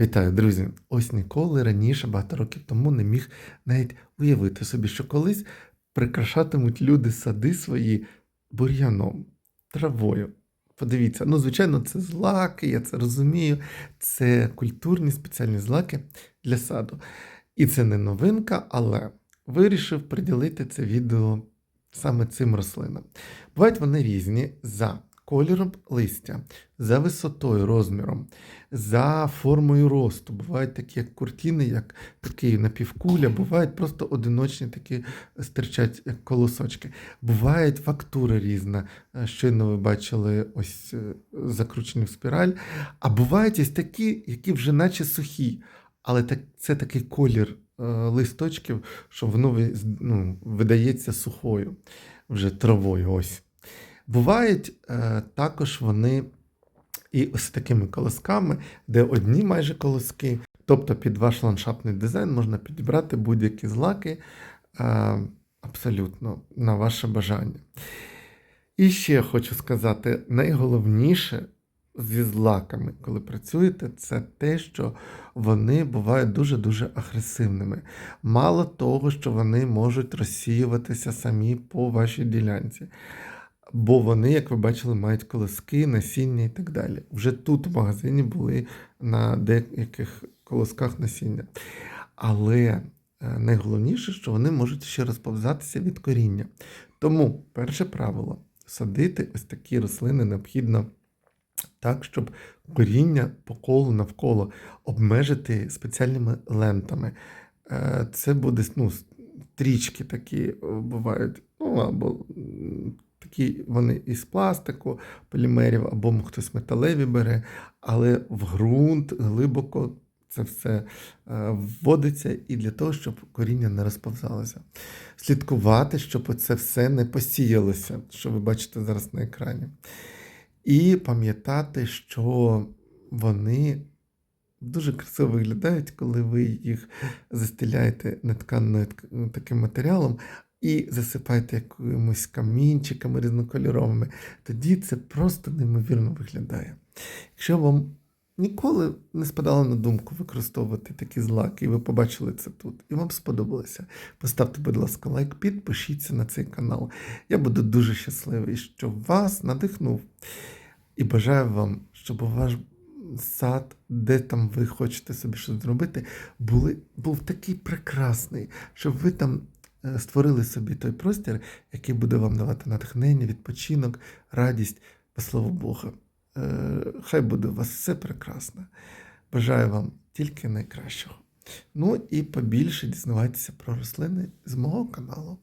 Вітаю, друзі! Ось ніколи раніше, багато років тому, не міг навіть уявити собі, що колись прикрашатимуть люди сади свої бур'яном, травою. Подивіться, ну, звичайно, це злаки, я це розумію. Це культурні спеціальні злаки для саду. І це не новинка, але вирішив приділити це відео саме цим рослинам. Бувають вони різні за кольором листя, за висотою, розміром, за формою росту. Бувають такі, як куртіни, як такі напівкуля, бувають просто одиночні такі стирчать, як колосочки. Бувають фактури різна. Е, Щойно ви бачили ось е, закручені в спіраль. А бувають ось такі, які вже наче сухі. Але це такий колір е, листочків, що воно ну, видається сухою, вже травою. Ось. Бувають е, також вони і ось такими колосками, де одні майже колоски. Тобто під ваш ландшафтний дизайн можна підібрати будь-які злаки е, абсолютно на ваше бажання. І ще хочу сказати: найголовніше зі злаками, коли працюєте, це те, що вони бувають дуже-дуже агресивними. Мало того, що вони можуть розсіюватися самі по вашій ділянці. Бо вони, як ви бачили, мають колоски, насіння і так далі. Вже тут в магазині були на деяких колосках насіння. Але е, найголовніше, що вони можуть ще розповзатися від коріння. Тому перше правило садити ось такі рослини необхідно так, щоб коріння по колу навколо обмежити спеціальними лентами. Е, Це буде ну, стрічки такі е, бувають, ну або такі вони із пластику, полімерів, або хтось металеві бере, але в ґрунт глибоко це все е, вводиться і для того, щоб коріння не розповзалося. Слідкувати, щоб це все не посіялося, що ви бачите зараз на екрані. І пам'ятати, що вони дуже красиво виглядають, коли ви їх застеляєте нетканною тк- таким матеріалом і засипаєте якимось камінчиками різнокольоровими. Тоді це просто неймовірно виглядає. Якщо вам ніколи не спадало на думку використовувати такі злаки, і ви побачили це тут, і вам сподобалося, поставте, будь ласка, лайк, підпишіться на цей канал. Я буду дуже щасливий, що вас надихнув. І бажаю вам, щоб ваш сад, де там ви хочете собі щось зробити, були, був такий прекрасний, щоб ви там створили собі той простір, який буде вам давати натхнення, відпочинок, радість, по слову Бога. Е, Хай буде у вас все прекрасно. Бажаю вам тільки найкращого. Ну і побільше дізнавайтеся про рослини з мого каналу.